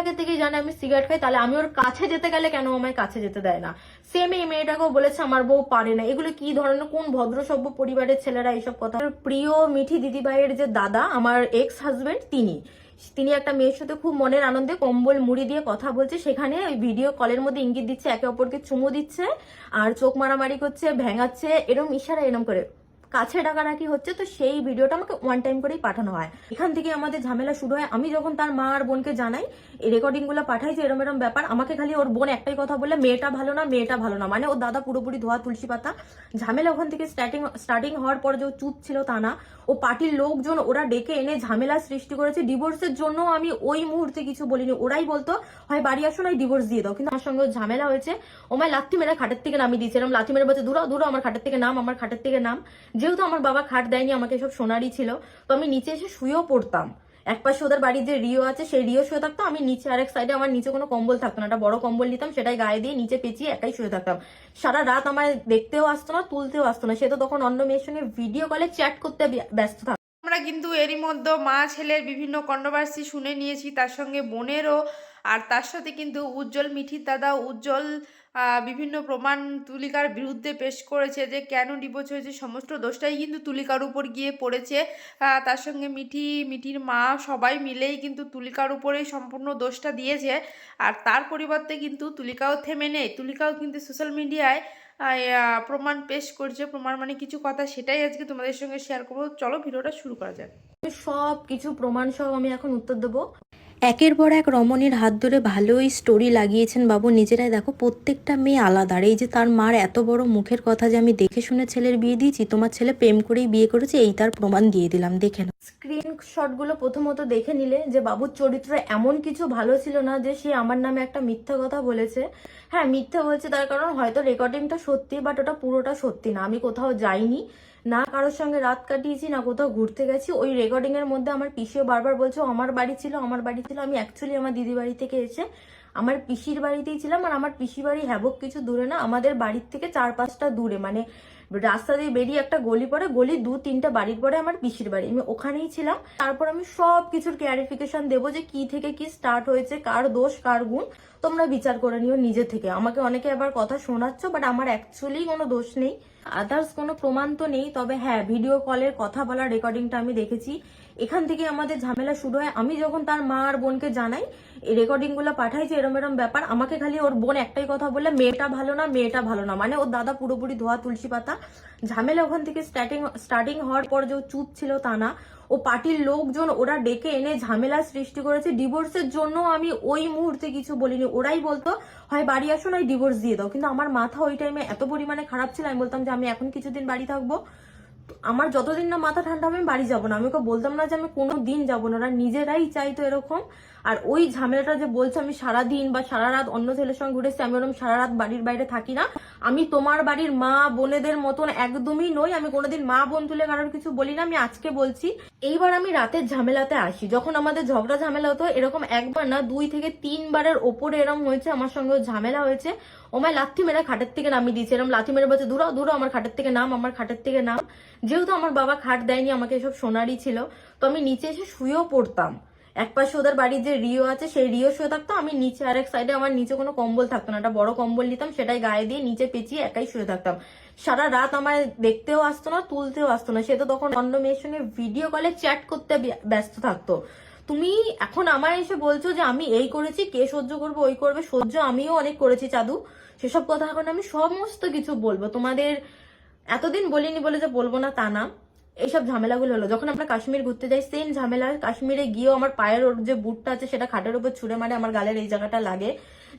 আগে থেকেই জানে আমি সিগারেট খাই, তাহলে আমি ওর কাছে যেতে গেলে কেন আমায় কাছে যেতে দেয় না? সেম এই মেয়েটাকেও বলেছে, আমার বউ পারে না। এগুলো কি ধরনের, কোন ভদ্র সভ্য পরিবারের ছেলেরা এইসব কথা? প্রিয় মিঠি দিদিভাইয়ের যে দাদা, আমার এক্স হাজবেন্ড তিনি। তিনি একটা মেয়ের সাথে খুব মনের আনন্দে কম্বল মুড়ি দিয়ে কথা বলছে। সেখানে ওই ভিডিও কলের মধ্যে ইঙ্গিত দিচ্ছে, একে অপরকে চুমু দিচ্ছে, আর চোখ মারামারি করছে, ভেঙাচ্ছে, এরম ইশারা এরম করে। কাছে ডাকাডাকি হচ্ছে, তো সেই ভিডিওটা আমাকে ওয়ান টাইম করেই পাঠানো হয়। এখান থেকে আমাদের ঝামেলা শুরু হয়, আমি যখন তার মা আর বোনকে জানাই, এই রেকর্ডিংগুলো পাঠাই যে এরম এরম ব্যাপার, আমাকে খালি ওর বোন একটাই কথা বললে মেয়েটা ভালো না, মেয়েটা ভালো না। মানে ওর দাদা পুরোপুরি ধোয়া তুলসী পাতা। ঝামেলা ওখান থেকে স্টার্টিং স্টার্টিং হওয়ার পর যে চুপ ছিল তা না। ও পার্টির লোকজন ওরা ডেকে এনে ঝামেলা সৃষ্টি করেছে। ডিভোর্সের জন্য আমি ওই মুহূর্তে কিছু বলিনি, ওরাই বলতো, হয় বাড়ি আসো নয় ডিভোর্স দিয়ে দাও। কিন্তু আমার সঙ্গে ঝামেলা হয়েছে। ও মায় লাথি মেরে খাটের থেকে নামিয়ে দিয়েছে এরকম লাথি মেরে বলছে দূরা দূরা আমার খাটের থেকে নাম, আমার খাটের থেকে নাম। যেহেতু আমার বাবা খাট দেয়নি, আমাকে সব সোনারই ছিল, তো আমি নিচে এসে শুয়েও পড়তাম। এক পাশে ওদের বাড়ির যে রিও আছে, সেই রিও শুয়ে থাকতো আমি নিচে আরেক সাইডে আমার নিচে কোনো কম্বল থাকতো না, একটা বড় কম্বল নিতাম, সেটাই গায়ে দিয়ে নিচে পেঁচিয়ে একাই শুয়ে থাকতাম। সারা রাত আমার দেখতেও আসতো না, তুলতেও আসতো না। সে তো তখন অন্য মেয়ের সঙ্গে ভিডিও কলে চ্যাট করতে ব্যস্ত থাকতো আমরা কিন্তু এরই মধ্যে মা ছেলের বিভিন্ন কন্ট্রোভার্সি শুনে নিয়েছি, তার সঙ্গে বোনেরও, আর তার সাথে কিন্তু উজ্জ্বল মিঠির দাদা, উজ্জ্বল বিভিন্ন প্রমাণ তুলিকার বিরুদ্ধে পেশ করেছে যে কেন ডিভোর্স হয়েছে, সমস্ত দোষটাই কিন্তু তুলিকার উপর গিয়ে পড়েছে। তার সঙ্গে মিঠি, মিঠির মা সবাই মিলেই কিন্তু তুলিকার উপরেই সম্পূর্ণ দোষটা দিয়েছে। আর তার পরিবর্তে কিন্তু তুলিকাও থেমে নেই। তুলিকাও কিন্তু সোশ্যাল মিডিয়ায় প্রমাণ পেশ করছে। প্রমাণ মানে কিছু কথা সেটাই আজকে তোমাদের সঙ্গে শেয়ার করব। চলো ভিডিওটা শুরু করা যাক। সব কিছু প্রমাণ সহ আমি এখন উত্তর দেবো। একের পর এক রমণীর হাত ধরে ভালোই স্টোরি লাগিয়েছেন বাবু। নিজেরাই দেখো, প্রত্যেকটা মেয়ে আলাদা। আর এই যে তার মার এত বড় মুখের কথা যে আমি দেখে শুনে ছেলের বিয়ে দিয়েছি, তোমার ছেলে প্রেম করেই বিয়ে করেছে, এই তার প্রমাণ দিয়ে দিলাম, দেখে নাও। স্ক্রিনশটগুলো প্রথমত দেখে নিলে যে বাবুর চরিত্র এমন কিছু ভালো ছিল না যে সে আমার নামে একটা মিথ্যা কথা বলেছে। হ্যাঁ মিথ্যা বলছে তার কারণ হয়তো রেকর্ডিংটা সত্যি বাট ওটা পুরোটা সত্যি না। আমি কোথাও যাইনি। না কারোর সঙ্গে রাত কাটিয়েছি, না কোথাও ঘুরতে গেছি। ওই রেকর্ডিং এর মধ্যে আমার পিসিও বারবার বলছে আমার বাড়ি ছিল, আমার বাড়ি ছিল। আমি অ্যাকচুয়ালি আমার দিদি বাড়ি থেকে এসে আমার পিসির বাড়িতেই ছিলাম, আর আমার পিসি বাড়ি হ্যাবক কিছু দূরে না, আমাদের বাড়ির থেকে চার পাঁচটা দূরে। মানে রাস্তা দিয়ে বেরিয়ে একটা গলি পরে গলি দু তিনটা বাড়ির পরে আমার পিসির বাড়ি। আমি ওখানেই ছিলাম। তারপর আমি সব কিছুর ক্লারিফিকেশন দেবো যে কি থেকে কি স্টার্ট হয়েছে, কার দোষ, কার গুণ। তোমরা বিচার করে নিও নিজে থেকে। আমাকে অনেকে আবার কথা শোনাচ্ছ বাট আমার অ্যাকচুয়ালি কোনো দোষ নেই। আদার্স কোনো প্রমাণ তো নেই, তবে হ্যাঁ ভিডিও কলের কথা বলার রেকর্ডিংটা আমি দেখেছি। এখান থেকে আমাদের ঝামেলা শুরু হয়, আমি যখন তার মা আর বোনকে জানাই, এই রেকর্ডিংগুলো পাঠাই যে এরম এরম ব্যাপার, আমাকে খালি ওর বোন একটাই কথা বললে, মেয়েটা ভালো না, মেয়েটা ভালো না। মানে ওর দাদা পুরোপুরি ধোয়া তুলসী পাতা ঝামেলা ওখান থেকে স্টার্টিং স্টার্টিং হওয়ার পর যে চুপ ছিল তা না। ও পার্টির লোকজন ওরা ডেকে এনে ঝামেলা সৃষ্টি করেছে। ডিভোর্সের জন্য আমি ওই মুহূর্তে কিছু বলিনি। ওরাই বলতো, হয়, বাড়ি আসো নয় ডিভোর্স দিয়ে দাও। কিন্তু আমার মাথা ওই টাইমে এত পরিমাণে খারাপ ছিল, আমি বলতাম যে আমি এখন কিছুদিন বাড়ি থাকব। আমার যতদিন না মাথা ঠান্ডা হবে, আমি বাড়ি যাব না। আমি ওকে বলতাম না যে আমি কোনো দিন যাব না। ওরা নিজেরাই চাইতো এরকম। আর ওই ঝামেলাটা যে বলছে, আমি সারা দিন বা সারা রাত অন্য ছেলের সঙ্গে ঘুরেছি আমি ওরকম সারা রাত বাড়ির বাইরে থাকি না। আমি তোমার বাড়ির মা, বোনেদের মতন একদমই নই। আমি কোনোদিন মা, বোন তুলে কারোর কিছু বলি না। আমি আজকে বলছি, এইবার আমি রাতের ঝামেলাতে আসি। যখন আমাদের ঝগড়া ঝামেলা হতো, এরকম একবার না, দুই থেকে তিনবারের ওপরে এরকম হয়েছে, আমার সঙ্গে ঝামেলা হয়েছে। ওমায় লাথি মেরে খাটের থেকে নামিয়ে দিয়েছে। এরকম লাথি মেরে বলছে দূরা দূরা আমার খাটের থেকে নাম, আমার খাটের থেকে নাম। যেহেতু আমার বাবা খাট দেয়নি, আমাকে এসব সোনারই ছিল, তো আমি নিচে এসে শুয়েও পড়তাম। এক পাশে ওদের বাড়ির যে রিও আছে, সেই রিও শুয়ে থাকতো আমি নিচে, আরেক সাইডে আমার নিচে কোনো কম্বল থাকতো না। একটা বড় কম্বল নিতাম, সেটাই গায়ে দিয়ে নিচে পেঁচিয়ে একাই শুয়ে থাকতাম। সারা রাত আমার দেখতেও আসতো না, তুলতেও আসতো না। সে তো তখন অন্য মেয়ের সঙ্গে ভিডিও কলে চ্যাট করতে ব্য- ব্যস্ত থাকতো। তুমি এখন আমার এসে বলছো যে আমি এই করেছি, কে সহ্য করবে, ওই করবে, সহ্য আমিও অনেক করেছি চাদু। সেসব কথা এখন আমি সমস্ত কিছু বলব। তোমাদের এতদিন বলিনি বলে যে বলব না তা না। এইসব ঝামেলাগুলো হলো। যখন আমরা কাশ্মীর ঘুরতে যাই সেম ঝামেলা। কাশ্মীরে গিয়েও আমার পায়ের ওর যে বুটটা আছে, সেটা খাটের উপর ছুঁড়ে মারে আমার গালের এই জায়গাটা লাগে।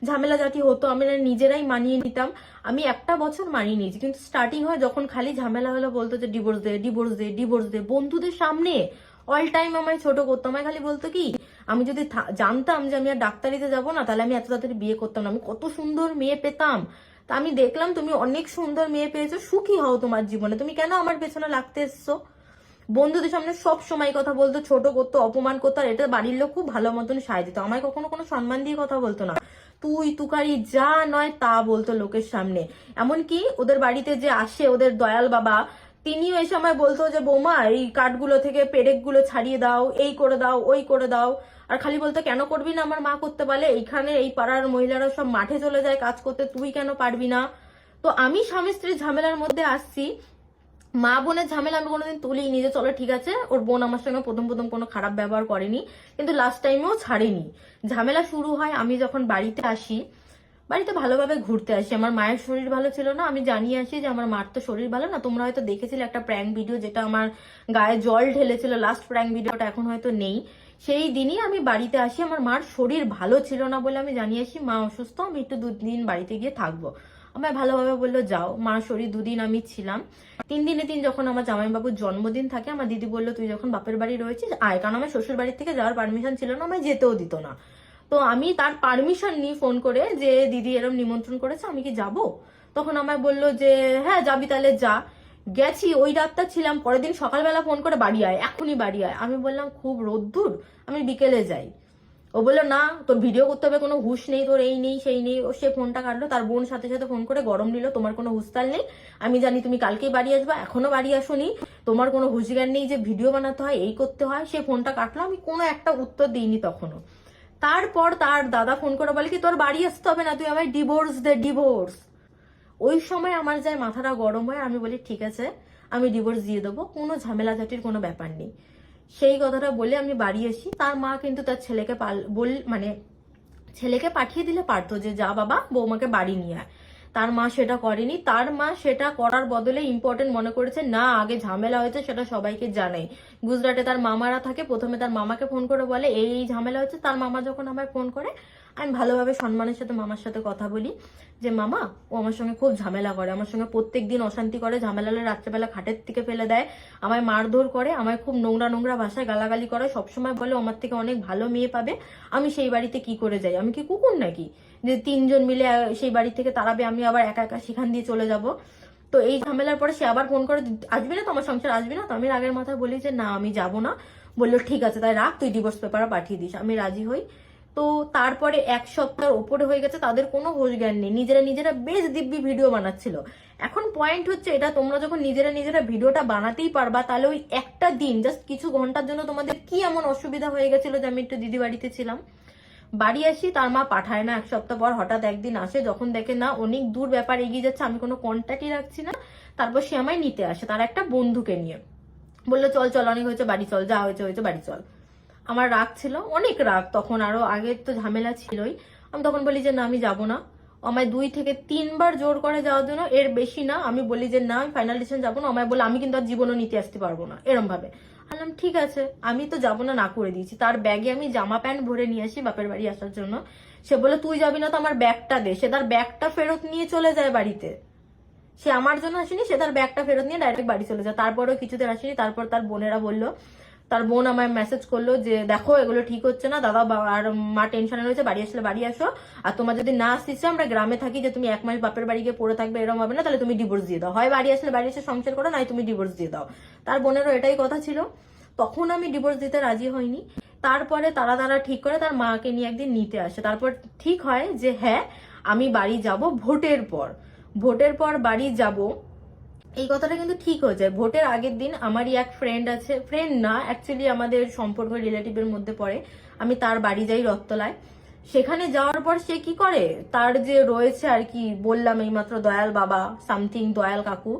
ঝামেলা জাতি হতো, আমি নিজেরাই মানিয়ে নিতাম। আমি একটা বছর মানিয়ে নিয়েছি, কিন্তু স্টার্টিং হয় যখন খালি ঝামেলা হলো বলতো যে ডিভোর্স দে ডিভোর্স দে ডিভোর্স দে। বন্ধুদের সামনে অল টাইম আমায় ছোট করতো। আমায় খালি বলতো কি, আমি যদি জানতাম যে আমি আর ডাক্তারিতে যাব না, তাহলে আমি এত তাড়াতাড়ি বিয়ে করতাম না। আমি কত সুন্দর মেয়ে পেতাম। তা আমি দেখলাম তুমি অনেক সুন্দর মেয়ে পেয়েছ, সুখী হও তোমার জীবনে। তুমি কেন আমার পেছনে লাগতে এসছো? বন্ধুদের সামনে সব সময় কথা বলতো, ছোট করতো, অপমান করতো, আর এটা বাড়ির লোক খুব ভালো মতন সায় দিত। আমায় কখনো কোনো সম্মান দিয়ে কথা বলতো না। তুই, তুকারি, যা নয় তা বলতো লোকের সামনে। এমনকি ওদের বাড়িতে যে আসে ওদের দয়াল বাবা তিনিও এই সময় বলতো যে, বৌমা, এই কাঠগুলো থেকে পেরেকগুলো ছাড়িয়ে দাও, এই করে দাও, ওই করে দাও। আর খালি বলতো, কেন করবি না আমার মা করতে পারলে? এইখানে এই পাড়ার মহিলারা সব মাঠে চলে যায় কাজ করতে, তুই কেন পারবি না? তো আমি স্বামী স্ত্রীর ঝামেলার মধ্যে আসছি। মা বোনের ঝামেলা আমি কোনোদিন তুলি নিজে চলো ঠিক আছে, ওর বোন আমার সঙ্গে প্রথম প্রথম কোনো খারাপ ব্যবহার করেনি, কিন্তু লাস্ট টাইমেও ছাড়েনি। ঝামেলা শুরু হয়, আমি যখন বাড়িতে আসি বাড়িতে ভালোভাবে ঘুরতে আসি। আমার মায়ের শরীর ভালো ছিল না, আমি জানিয়ে আসি যে আমার মার তো শরীর ভালো না। তোমরা হয়তো দেখেছিলে একটা প্র্যাঙ্ক ভিডিও যেটা আমার গায়ে জল ঢেলেছিল লাস্ট প্র্যাঙ্ক ভিডিওটা এখন হয়তো নেই। সেই দিনই আমি বাড়িতে আসি, আমার মার শরীর ভালো ছিল না বলে আমি জানিয়ে আসি, মা অসুস্থ, আমি একটু দুদিন বাড়িতে গিয়ে থাকব। আমায় ভালোভাবে বলল, যাও। মার শরীর দুদিন আমি ছিলাম। তিন দিনে দিন যখন আমার জামাইবাবুর জন্মদিন থাকে, আমার দিদি বলল, তুই যখন বাপের বাড়ি রয়েছিস, আয়। কারণ আমার শ্বশুর বাড়ি থেকে যাওয়ার পারমিশন ছিল না, আমায় যেতেও দিত না। তো আমি তার পারমিশন নিয়ে ফোন করে যে, দিদি এরম নিমন্ত্রণ করেছে, আমি কি যাব? তখন আমায় বলল যে হ্যাঁ যাবি তাহলে যা। গেছি, ওই রাতটা ছিলাম, পরের দিন সকালবেলা ফোন করে বাড়ি আয়, এখনই বাড়ি আয়। আমি বললাম, খুব রোদ্দুর, আমি বিকেলে যাই। ও বলল, না, তোর ভিডিও করতে হবে, কোনো হুশ নেই, তোর এই নেই, সেই নেই। ও সে ফোনটা কাটলো, তার বোন সাথে সাথে ফোন করে গরম নিল তোমার কোনো হুস্তাল নেই? আমি জানি তুমি কালকেই বাড়ি আসবা, এখনও বাড়ি আসোনি। তোমার কোনো হুঁশিয়ার নেই যে ভিডিও বানাতে হয়, এই করতে হয়। সে ফোনটা কাটলো, আমি কোনো একটা উত্তর দিইনি তখনও। তারপর তার দাদা ফোন করে বলে কি, তোর বাড়ি আসতে হবে না, তুই আমায় ডিভোর্স দে ডিভোর্স ওই সময় আমার যায় মাথাটা গরম হয়, আমি বলি, ঠিক আছে, আমি ডিভোর্স দিয়ে দেবো, কোনো ঝামেলা ঝামেলাঝাটির কোনো ব্যাপার নেই। সেই কথাটা বলে আমি বাড়ি আসি। তার মা কিন্তু তার ছেলেকে পাল বল মানে ছেলেকে পাঠিয়ে দিলে পারতো যে, যা বাবা, বৌমাকে বাড়ি নিয়ে আয়। তার মা সেটা করেনি। তার মা সেটা করার বদলে ইম্পর্টেন্ট মনে করেছে, না, আগে ঝামেলা হয়েছে, সেটা সবাইকে জানাই। গুজরাটে তার মামারা থাকে, প্রথমে তার মামাকে ফোন করে বলে, এই ঝামেলা হয়েছে তার মামা যখন আমায় ফোন করে, আমি ভালোভাবে সম্মানের সাথে মামার সাথে কথা বলি যে, মামা, ও আমার সঙ্গে খুব ঝামেলা করে, আমার সঙ্গে প্রত্যেক দিন অশান্তি করে ঝামেলা হলে রাত্রেবেলা খাটের থেকে ফেলে দেয়, আমায় মারধর করে, আমায় খুব নোংরা নোংরা ভাষায় গালাগালি করে, সবসময় বলে আমার থেকে অনেক ভালো মেয়ে পাবে, আমি সেই বাড়িতে কি করে যাই? আমি কি কুকুর নাকি? যে তিনজন মিলে সেই বাড়ি থেকে তাড়াবে আমি আবার একা একা সেখান দিয়ে চলে যাব। তো এই ঝামেলার পরে সে আবার ফোন করে আসবি না তো আমার সংসার? আসবি না? তো আমি আগের মাথায় বলি যে, না, আমি যাব না। বলল, ঠিক আছে, তাই রাখ, তুই ডিভোর্স পেপার পাঠিয়ে দিস, আমি রাজি হই। তো তারপরে এক সপ্তাহের ওপরে হয়ে গেছে, তাদের কোনো হোশ জ্ঞান নেই। নিজেরা নিজেরা বেশ দিব্যি ভিডিও বানাচ্ছিল। এখন পয়েন্ট হচ্ছে, এটা তোমরা যখন নিজেরা নিজেরা ভিডিওটা বানাতেই পারবা, তাহলে ওই একটা দিন জাস্ট কিছু ঘণ্টার জন্য তোমাদের কি এমন অসুবিধা হয়ে গেছিল যে আমি একটু দিদি বাড়িতে ছিলাম? বাড়ি আসি, তার মা পাঠায় না, এক সপ্তাহ পর হঠাৎ একদিন আসে, যখন দেখে, না, অনেক দূর ব্যাপার, এগিয়ে যাচ্ছে, আমি কোনো কন্ট্যাক্টই রাখছি না। তারপর সে আমায় নিতে আসে, তার একটা বন্ধুকে নিয়ে। বলল, চল চল, অনেক হয়েছে, বাড়ি চল, যা হয়েছে হয়েছে, বাড়ি চল। আমার রাগ ছিল, অনেক রাগ, তখন আরও আগের তো ঝামেলা ছিলই। আমি তখন বলি যে, না, আমি যাব না। আমায় দুই থেকে তিনবার জোর করে যাওয়ার জন্য, এর বেশি না। আমি বলি যে, না, আমি ফাইনাল ডিসিশন যাব না। আমায় বলে, আমি কিন্তু আর জীবনও নিতে আসতে পারব না। এরম ভাবে বললাম, ঠিক আছে, আমি তো যাব না না করে দিয়েছি। তার ব্যাগে আমি জামা প্যান্ট ভরে নিয়ে আসি বাপের বাড়ি আসার জন্য। সে বলে তুই যাবি না তো আমার ব্যাগটা দে। সে তার ব্যাগটা ফেরত নিয়ে চলে যায় বাড়িতে। সে আমার জন্য আসেনি, সে তার ব্যাগটা ফেরত নিয়ে ডাইরেক্ট বাড়ি চলে যায়। তারপরেও কিছুতে আসেনি। তারপর তার বোনেরা বলল তার বোন আমায় মেসেজ করল যে, দেখো, এগুলো ঠিক হচ্ছে না। দাদা আর মা টেনশনে রয়েছে, বাড়ি আসলে বাড়ি আসো। আর তোমার যদি না আসতেছে আমরা গ্রামে থাকি যে, তুমি এক মাস বাপের বাড়ি গিয়ে পড়ে থাকবে এরকম হবে না, তাহলে তুমি ডিভোর্স দিয়ে দাও। হয় বাড়ি আসলে বাড়ি এসে সংসার করো, নাই তুমি ডিভোর্স দিয়ে দাও। তার বোনেরও এটাই কথা ছিল। তখন আমি ডিভোর্স দিতে রাজি হইনি। তারপরে তারা তারা ঠিক করে তার মাকে নিয়ে একদিন নিতে আসে। তারপর ঠিক হয় যে হ্যাঁ আমি বাড়ি যাব ভোটের পর। ভোটের পর বাড়ি যাব এই কথাটা কিন্তু ঠিক হয়ে যায়। ভোটের আগের দিন আমারই এক ফ্রেন্ড আছে। ফ্রেন্ড না অ্যাকচুয়ালি আমাদের সম্পর্ক রিলেটিভের মধ্যে পড়ে। আমি তার বাড়ি যাই রত্তলায় সেখানে যাওয়ার পর সে কি করে? তার যে রয়েছে আর কি, বললাম এইমাত্র দয়াল বাবা সামথিং দয়াল কাকু,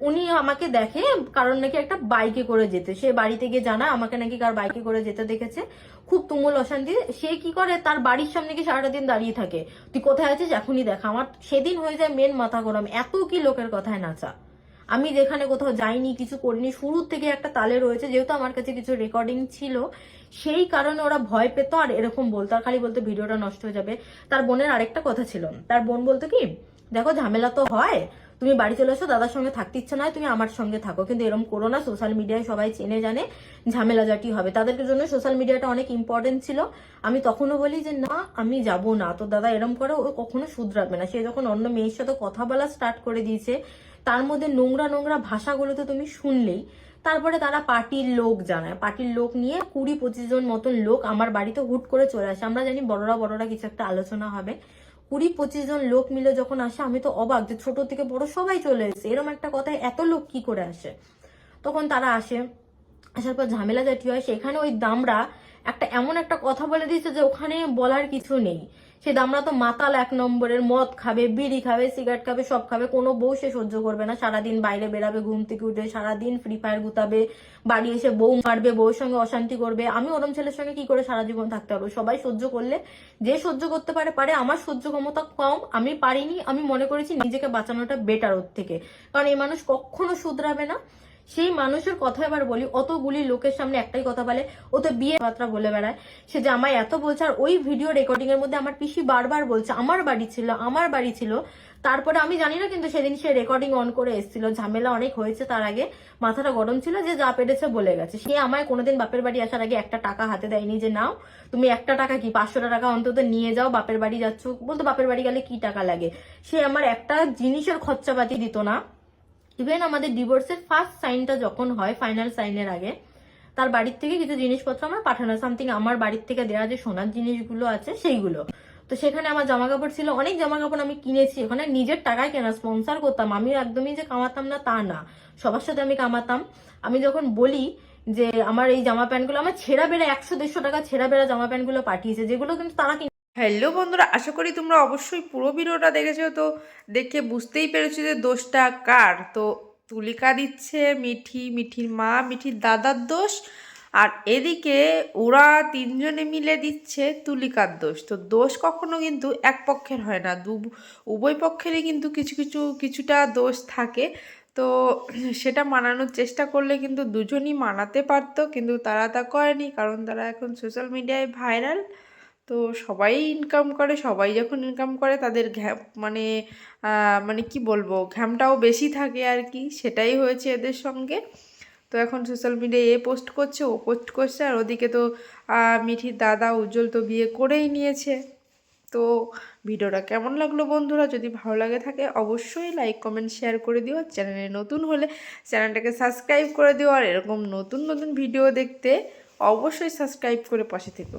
উনি আমাকে দেখে কারণ নাকি একটা বাইকে করে যেতে। সে বাড়িতে গিয়ে জানা আমাকে নাকি কার বাইকে করে যেতে দেখেছে। খুব তুমুল অশান্তি। সে কি করে? তার বাড়ির সামনে গিয়ে সারাটা দিন দাঁড়িয়ে থাকে। তুই কোথায় আছিস? এখনই দেখা। আমার সেদিন হয়ে যায় মেন মাথা গরম। এত কি লোকের কথায় নাচা। আমি যেখানে কোথাও যাইনি, কিছু করিনি, শুরুর থেকে একটা তালে রয়েছে, যেহেতু আমার কাছে কিছু রেকর্ডিং ছিল, সেই কারণে ওরা ভয় পেত আর এরকম বলতো, আর খালি বলতো ভিডিওটা নষ্ট হয়ে যাবে। তার বোনের আরেকটা কথা ছিল, তার বোন বলতো কি, দেখো, ঝামেলা তো হয় তুমি বাড়ি চলে এসো, দাদার সঙ্গে থাকতে ইচ্ছা নয় তুমি আমার সঙ্গে থাকো। কিন্তু এরকম করো না সোশ্যাল মিডিয়ায় সবাই চেনে জানে ঝামেলা জাটি হবে। তাদেরকে জন্য সোশ্যাল মিডিয়াটা অনেক ইম্পর্টেন্ট ছিল। আমি তখনও বলি যে, না, আমি যাব না। তো দাদা এরম করে ও কখনো শুধরাবে না। সে যখন অন্য মেয়ের সাথে কথা বলা স্টার্ট করে দিয়েছে, তার মধ্যে নোংরা নোংরা ভাষাগুলো তো তুমি শুনলেই তারপরে তারা পার্টির লোক জানায়। পার্টির লোক নিয়ে কুড়ি পঁচিশ জন মতন লোক আমার বাড়িতে হুট করে চলে আসে। আমরা জানি বড়রা বড়রা কিছু একটা আলোচনা হবে। কুড়ি পঁচিশ জন লোক মিলে যখন আসে, আমি তো অবাক যে ছোট থেকে বড় সবাই চলে এসেছে এরকম একটা কথায় এত লোক কি করে আসে? তখন তারা আসে, আসার পর ঝামেলা জাতীয় হয়, সেখানে ওই দামরা একটা এমন একটা কথা বলে দিয়েছে যে ওখানে বলার কিছু নেই। সে দামরা তো মাতাল এক নম্বরের মদ খাবে, বিড়ি খাবে, সিগারেট খাবে, সব খাবে, কোনো বউ সে সহ্য করবে না। সারাদিন বাইরে বেরাবে ঘুম থেকে উঠে সারাদিন ফ্রি ফায়ার গুতাবে, বাড়ি এসে বউ মারবে বউর সঙ্গে অশান্তি করবে। আমি ওরম ছেলের সঙ্গে কি করে সারা জীবন থাকতে পারব? সবাই সহ্য করলে, যে সহ্য করতে পারে পারে। আমার সহ্য ক্ষমতা কম, আমি পারিনি। আমি মনে করেছি নিজেকে বাঁচানোটা বেটার ওর থেকে। কারণ এই মানুষ কখনো শুধরাবে না। সেই মানুষের কথা এবার বলি, অতগুলি লোকের সামনে একটাই কথা বলে, ও তো বিয়ে বার্তা বলে বেড়ায়। সে যে আমায় এত বলছে, আর ওই ভিডিও রেকর্ডিং এর মধ্যে আমার পিসি বারবার বলছে, আমার বাড়ি ছিল, আমার বাড়ি ছিল। তারপরে আমি জানি না, কিন্তু সেদিন সে রেকর্ডিং অন করে এসেছিল। ঝামেলা অনেক হয়েছে তার আগে, মাথাটা গরম ছিল যে যা পেরেছে বলে গেছে। সে আমায় কোনোদিন বাপের বাড়ি আসার আগে একটা টাকা হাতে দেয়নি যে, নাও, তুমি একটা টাকা কি পাঁচশো টাকা অন্তত নিয়ে যাও, বাপের বাড়ি যাচ্ছ? বলতো, বাপের বাড়ি গেলে কি টাকা লাগে? সে আমার একটা জিনিসের খরচাপাতি দিত না। ইভেন আমাদের ডিভোর্সের ফার্স্ট সাইনটা যখন হয় ফাইনাল সাইনের আগে, তার বাড়ির থেকে কিছু জিনিসপত্র আমার পাঠানো সামথিং আমার বাড়ির থেকে দেওয়া যে সোনার জিনিসগুলো আছে, সেইগুলো। তো সেখানে আমার জামা কাপড় ছিল, অনেক জামা কাপড় আমি কিনেছি। ওখানে নিজের টাকায় কেনা স্পন্সার করতাম। আমি একদমই যে কামাতাম না, তা না। সবার সাথে আমি কামাতাম। আমি যখন বলি যে আমার এই জামা প্যান্টগুলো, আমার ছেঁড়া বেড়া একশো দেড়শো টাকা ছেঁড়া বেড়া জামা প্যান্টগুলো পাঠিয়েছে, যেগুলো কিন্তু তারা হ্যালো বন্ধুরা, আশা করি তোমরা অবশ্যই পুরো ভিডিওটা দেখেছ। তো দেখে বুঝতেই পেরেছ যে দোষটা কার। তো তুলিকা দিচ্ছে মিঠি, মিঠির মা, মিঠির দাদার দোষ। আর এদিকে ওরা তিনজনে মিলে দিচ্ছে তুলিকার দোষ। তো দোষ কখনো কিন্তু এক পক্ষের হয় না, দু, উভয় পক্ষেরই কিন্তু কিছু কিছু, কিছুটা দোষ থাকে। তো সেটা মানানোর চেষ্টা করলে কিন্তু দুজনই মানাতে পারতো, কিন্তু তারা তা করেনি, কারণ তারা এখন সোশ্যাল মিডিয়ায় ভাইরাল তো সবাই ইনকাম করে, সবাই যখন ইনকাম করে তাদের ঘ্যাম মানে মানে কি বলব, ঘ্যামটাও বেশি থাকে আর কি, সেটাই হয়েছে এদের সঙ্গে। তো এখন সোশ্যাল মিডিয়ায় এ পোস্ট করছে, ও পোস্ট করছে আর ওদিকে তো মিঠির দাদা উজ্জ্বল তো বিয়ে করেই নিয়েছে। তো ভিডিওটা কেমন লাগল বন্ধুরা? যদি ভালো লাগে থাকে অবশ্যই লাইক কমেন্ট শেয়ার করে দিও। আর চ্যানেলে নতুন হলে চ্যানেলটাকে সাবস্ক্রাইব করে দিও। আর এরকম নতুন নতুন ভিডিও দেখতে অবশ্যই সাবস্ক্রাইব করে পাশে থেকো।